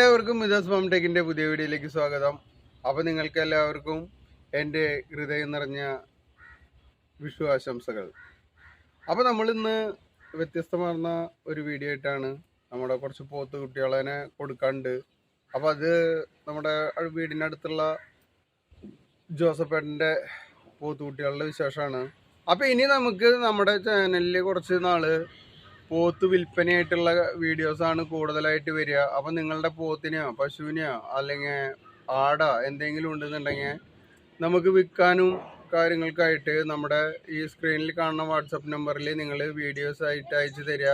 എല്ലാവർക്കും മിതാസ് ഫാം ടെക്കിന്റെ പുതിയ വീഡിയോയിലേക്ക് സ്വാഗതം. അപ്പോൾ നിങ്ങൾക്ക് എല്ലാവർക്കും എന്റെ ഹൃദയം നിറഞ്ഞ വിഷു ആശംസകൾ അപ്പോൾ നമ്മളിന്ന് വ്യത്യസ്തമാർന്ന ഒരു വീഡിയോ ആയിട്ടാണ് നമ്മുടെ കുറച്ച് പോത്ത് കുട്ടികളെ കൊടുക്കാണ്ട്. അപ്പോൾ അത് നമ്മുടെ വീടിന്റെ അടുത്തുള്ള ജോസഫേട്ടന്റെ പോത്ത് കുട്ടികളുടെ വിശേഷമാണ്. അപ്പോൾ ഇനി നമുക്ക് നമ്മുടെ ചാനലിൽ കുറച്ച് നാൾ പോത്ത് വിൽപ്പനയായിട്ടുള്ള വീഡിയോസാണ് കൂടുതലായിട്ട് വരിക. അപ്പം നിങ്ങളുടെ പോത്തിനെയോ പശുവിനെയോ അല്ലെങ്കിൽ ആട എന്തെങ്കിലും ഉണ്ടെന്നുണ്ടെങ്കിൽ നമുക്ക് വിൽക്കാനും കാര്യങ്ങൾക്കായിട്ട് നമ്മുടെ ഈ സ്ക്രീനിൽ കാണുന്ന വാട്സപ്പ് നമ്പറിൽ നിങ്ങൾ വീഡിയോസ് ആയിട്ട് അയച്ചു തരിക.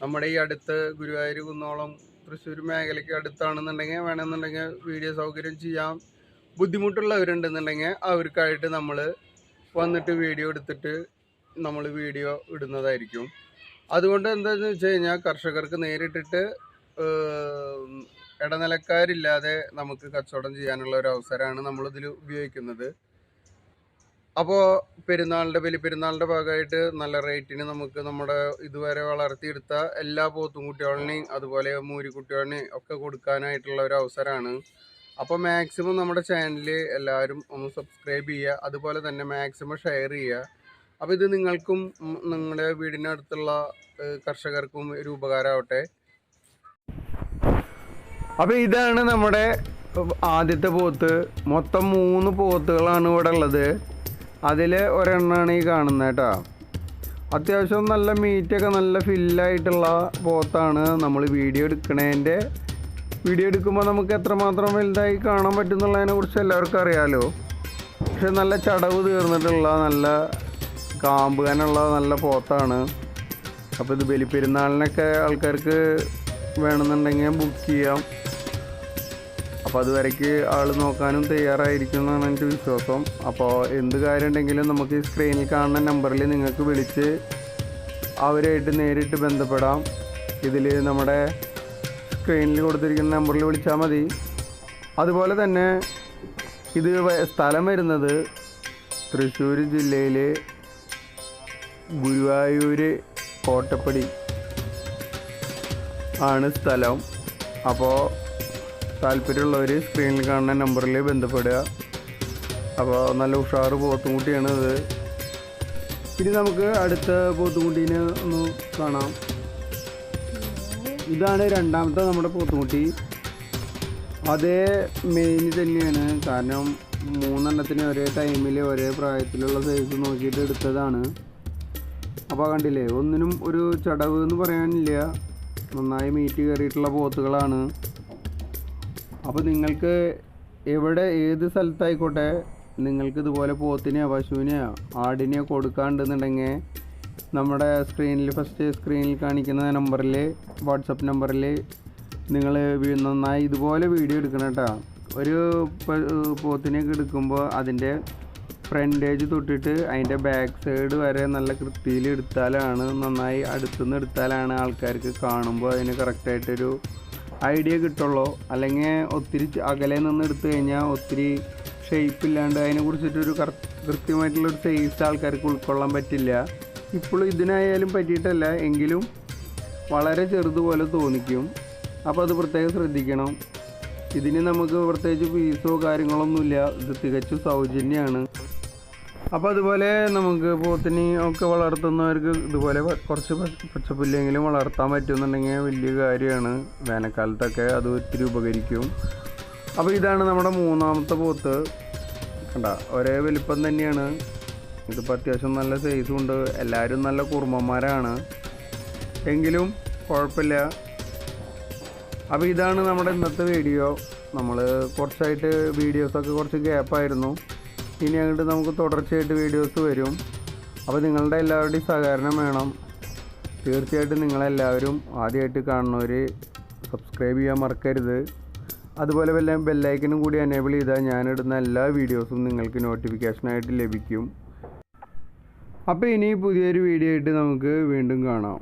നമ്മുടെ ഈ അടുത്ത് ഗുരുവായൂർ കുന്നോളം തൃശ്ശൂർ മേഖലയ്ക്ക് അടുത്താണെന്നുണ്ടെങ്കിൽ വേണമെന്നുണ്ടെങ്കിൽ വീഡിയോ സൗകര്യം ചെയ്യാം. ബുദ്ധിമുട്ടുള്ളവരുണ്ടെന്നുണ്ടെങ്കിൽ അവർക്കായിട്ട് നമ്മൾ വന്നിട്ട് വീഡിയോ എടുത്തിട്ട് നമ്മൾ വീഡിയോ ഇടുന്നതായിരിക്കും. അതുകൊണ്ട് എന്താണെന്ന് വെച്ച് കഴിഞ്ഞാൽ കർഷകർക്ക് നേരിട്ടിട്ട് ഇടനിലക്കാരില്ലാതെ നമുക്ക് കച്ചവടം ചെയ്യാനുള്ള ഒരു അവസരമാണ് നമ്മളിതിൽ ഉപയോഗിക്കുന്നത്. അപ്പോൾ പെരുന്നാളിന്റെ ബലി പെരുന്നാളിന്റെ ഭാഗമായിട്ട് നല്ല റേറ്റിന് നമുക്ക് നമ്മുടെ ഇതുവരെ വളർത്തിയെടുത്ത എല്ലാ പോത്തും കുട്ടികളിനെയും അതുപോലെ മൂരിക്കുട്ടികളിനെയും ഒക്കെ കൊടുക്കാനായിട്ടുള്ള ഒരു അവസരമാണ് അപ്പോൾ മാക്സിമം നമ്മുടെ ചാനൽ എല്ലാവരും ഒന്ന് സബ്സ്ക്രൈബ് ചെയ്യുക. അതുപോലെ തന്നെ മാക്സിമം ഷെയർ ചെയ്യുക. അപ്പോൾ ഇത് നിങ്ങൾക്കും നിങ്ങളുടെ വീടിനടുത്തുള്ള കർഷകർക്കും ഒരു ഉപകാരമാവട്ടെ. അപ്പോൾ ഇതാണ് നമ്മുടെ ആദ്യത്തെ പോത്ത്. മൊത്തം മൂന്ന് പോത്തുകളാണ് ഇവിടെ ഉള്ളത്. അതിൽ ഒരെണ്ണമാണ് ഈ കാണുന്നത് കേട്ടോ. അത്യാവശ്യം നല്ല മീറ്റൊക്കെ നല്ല ഫില്ലായിട്ടുള്ള പോത്താണ് നമ്മൾ വീഡിയോ എടുക്കണേന്റെ. വീഡിയോ എടുക്കുമ്പോൾ നമുക്ക് എത്രമാത്രം വലുതായി കാണാൻ പറ്റുന്നുള്ളതിനെ കുറിച്ച് എല്ലാവർക്കും അറിയാമല്ലോ പക്ഷെ നല്ല ചടവ് തീർന്നിട്ടുള്ള നല്ല കാമ്പുകാനുള്ള നല്ല പോത്താണ്. അപ്പോൾ ഇത് ബലിപ്പെരുന്നാളിനൊക്കെ ആൾക്കാർക്ക് വേണമെന്നുണ്ടെങ്കിൽ ബുക്ക് ചെയ്യാം. അപ്പോൾ അതുവരയ്ക്ക് ആൾ നോക്കാനും തയ്യാറായിരിക്കും എന്നാണ് എന്റെ വിശ്വാസം. അപ്പോൾ എന്ത് കാര്യം ഉണ്ടെങ്കിലും നമുക്ക് ഈ സ്ക്രീനിൽ കാണുന്ന നമ്പറിൽ നിങ്ങൾക്ക് വിളിച്ച് അവരായിട്ട് നേരിട്ട് ബന്ധപ്പെടാം. ഇതിൽ നമ്മുടെ സ്ക്രീനിൽ കൊടുത്തിരിക്കുന്ന നമ്പറിൽ വിളിച്ചാൽ മതി. അതുപോലെ തന്നെ ഇത് സ്ഥലം വരുന്നത് തൃശ്ശൂർ ജില്ലയിൽ ഗുരുവായൂർ കോട്ടപ്പടി ആണ് സ്ഥലം. അപ്പോൾ താല്പര്യമുള്ളവർ സ്ക്രീനിൽ കാണുന്ന നമ്പറിൽ ബന്ധപ്പെടുക. അപ്പോൾ നല്ല ഉഷാറ് പോത്തുംകുട്ടിയാണ് ഇത്. പിന്നെ നമുക്ക് അടുത്ത പോത്തുംകുട്ടീനെ ഒന്ന് കാണാം. ഇതാണ് രണ്ടാമത്തെ നമ്മുടെ പോത്തുംകുട്ടി. അതേ മെയിൻ തന്നെയാണ്. കാരണം മൂന്നെണ്ണത്തിന് ഒരേ ടൈമിൽ ഒരേ പ്രായത്തിലുള്ള സൈസ് നോക്കിയിട്ട് എടുത്തതാണ്. അപ്പോൾ കണ്ടില്ലേ? ഒന്നിനും ഒരു ചടവ് എന്ന് പറയാനില്ല. നന്നായി മീറ്റ് കയറിയിട്ടുള്ള പോത്തുകളാണ്. അപ്പോൾ നിങ്ങൾക്ക് എവിടെ ഏത് സ്ഥലത്തായിക്കോട്ടെ നിങ്ങൾക്ക് ഇതുപോലെ പോത്തിനെയോ പശുവിനെയോ ആടിനെയോ കൊടുക്കാണ്ടെന്നുണ്ടെങ്കിൽ നമ്മുടെ സ്ക്രീനിൽ ഫസ്റ്റ് സ്ക്രീനിൽ കാണിക്കുന്ന നമ്പറിൽ വാട്സപ്പ് നമ്പറിൽ നിങ്ങൾ നന്നായി ഇതുപോലെ വീഡിയോ എടുക്കണം കേട്ടോ. ഒരു പോത്തിനെയൊക്കെ എടുക്കുമ്പോൾ അതിന്റെ ഫ്രണ്ടേജ് തൊട്ടിട്ട് അതിന്റെ ബാക്ക് സൈഡ് വരെ നല്ല കൃത്യയിൽ എടുത്താലാണ് നന്നായി അടുത്തുനിന്ന് എടുത്താലാണ് ആൾക്കാർക്ക് കാണുമ്പോൾ അതിന് കറക്റ്റായിട്ടൊരു ഐഡിയ കിട്ടുള്ളൂ. അല്ലെങ്കിൽ ഒത്തിരി അകലെ നിന്ന് എടുത്തു കഴിഞ്ഞാൽ ഒത്തിരി ഷേപ്പ് ഇല്ലാണ്ട് അതിനെ കുറിച്ചിട്ടൊരു കറ കൃത്യമായിട്ടുള്ളൊരു സൈസ് ആൾക്കാർക്ക് ഉൾക്കൊള്ളാൻ പറ്റില്ല. ഇപ്പോഴും ഇതിനായാലും പറ്റിയിട്ടല്ല എങ്കിലും വളരെ ചെറുതുപോലെ തോന്നിക്കും. അപ്പോൾ അത് പ്രത്യേകം ശ്രദ്ധിക്കണം. ഇതിന് നമുക്ക് പ്രത്യേകിച്ച് ഫീസോ കാര്യങ്ങളൊന്നുമില്ല. ഇത് തികച്ചും സൗജന്യമാണ്. അപ്പോൾ അതുപോലെ നമുക്ക് പോത്തിനി ഒക്കെ വളർത്തുന്നവർക്ക് ഇതുപോലെ കുറച്ച് പച്ച- പച്ചപ്പുല്ലെങ്കിലും വളർത്താൻ പറ്റുമെന്നുണ്ടെങ്കിൽ വലിയ കാര്യമാണ്. വേനൽക്കാലത്തൊക്കെ അത് ഒത്തിരി ഉപകരിക്കും. അപ്പോൾ ഇതാണ് നമ്മുടെ മൂന്നാമത്തെ പോത്ത്. കണ്ട ഒരേ വലിപ്പം തന്നെയാണ്. ഇതിപ്പോൾ അത്യാവശ്യം നല്ല സൈസും ഉണ്ട്. എല്ലാവരും നല്ല കുറുമന്മാരാണ് എങ്കിലും കുഴപ്പമില്ല. അപ്പോൾ ഇതാണ് നമ്മുടെ ഇന്നത്തെ വീഡിയോ നമ്മൾ കുറച്ചായിട്ട് വീഡിയോസൊക്കെ കുറച്ച് ഗ്യാപ്പായിരുന്നു ഇനി അങ്ങോട്ട് നമുക്ക് തുടർച്ചയായിട്ട് വീഡിയോസ് വരും. അപ്പോൾ നിങ്ങളുടെ എല്ലാവരുടെയും സഹകരണം വേണം. തീർച്ചയായിട്ടും നിങ്ങളെല്ലാവരും ആദ്യമായിട്ട് കാണുന്നവർ സബ്സ്ക്രൈബ് ചെയ്യാൻ മറക്കരുത്. അതുപോലെ വല്ല ബെല്ലൈക്കനും കൂടി എനേബിൾ ചെയ്താൽ ഞാനിടുന്ന എല്ലാ വീഡിയോസും നിങ്ങൾക്ക് നോട്ടിഫിക്കേഷനായിട്ട് ലഭിക്കും. അപ്പോൾ ഇനി പുതിയൊരു വീഡിയോ ആയിട്ട് നമുക്ക് വീണ്ടും കാണാം.